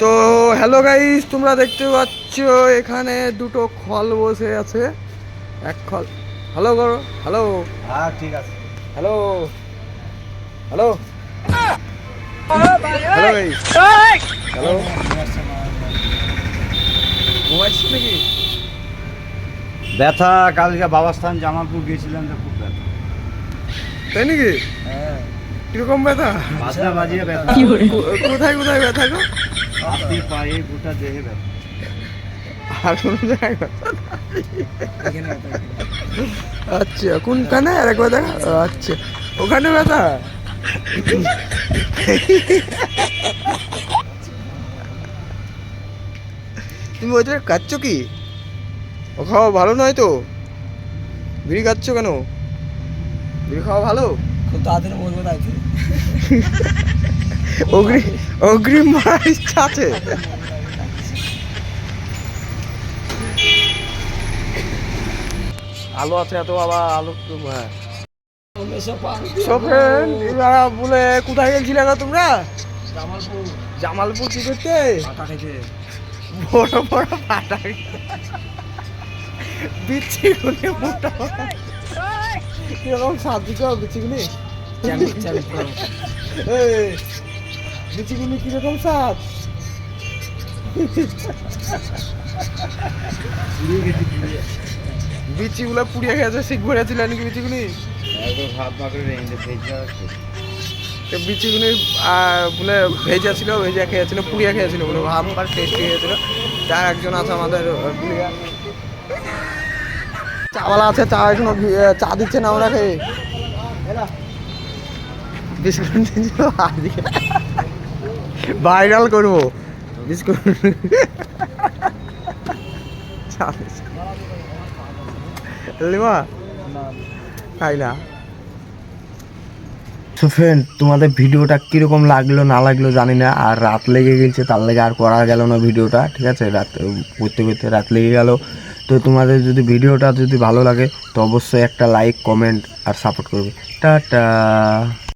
তো hello guys তোমরা দেখতে পাচ্ছ এখানে দুটো খল বসে আছে। এক খল। হ্যালো করো হ্যালো হ্যাঁ ঠিক আছে। হ্যালো হ্যালো হ্যালো নাকি? ব্যথা কালকে বাবাস্থান জামালপুর গিয়েছিলাম তো খুব ব্যথা। তাই নাকি? হ্যাঁ। কীরকম ব্যথা? বাজনা বাজিয়ে ব্যথা। কোথায় কোথায় ব্যথা গো? হাতি পায়ে গোটা দেহে ব্যথা। আর কোনো জায়গায়? আচ্ছা কোনখানে? আর একবার দেখা। আচ্ছা ওখানে ব্যথা? তুমি ওই ওইটা খাচ্ছ কি? ও খাওয়া ভালো নয় তো? বিড়ি খাচ্ছ কেন? বিড়ি খাওয়া ভালো? খুব তাড়াতাড়ি মরবো তাই তো। অগ্রি অগ্রিম মারার ইচ্ছা আছে আলো আছে এত আবার আলো হ্যাঁ। বলে কোথায় গেছিলে গো তোমরা? জামালপুর। জামালপুর কি করতে? বড় বড় বিচ্ছি মোটা কীরকম গুলি চ্যালেঞ্জ করো। এই কীরকম স্বাদ বিচিগুলো পুড়িয়ে গেছে শিখ নাকি বিচিগুলি মাকে রেঞ্জে ফেলতে তো বিচিগুলি বলে ভেজা ছিল ভেজা খেয়েছিল পুড়িয়ে খেয়েছিল বলে ভাববার টেস্টি হয়েছিল তার একজন আছে আমাদের চাওয়ালা আছে, চা এখনও চা দিচ্ছে না বিস্কুট ভাইরাল করব। বিস্কুট। না? তো ফ্রেন্ড তোমাদের ভিডিওটা কীরকম লাগল, না লাগল জানি না, আর রাত লেগে গেছে, তার লেগে আর করা গেল না ভিডিওটা, ঠিক আছে? রাত করতে করতে রাত লেগে গেল। তো তোমাদের যদি ভিডিওটা যদি ভালো লাগে, তো অবশ্যই একটা লাইক কমেন্ট আর সাপোর্ট করবে। টাটা!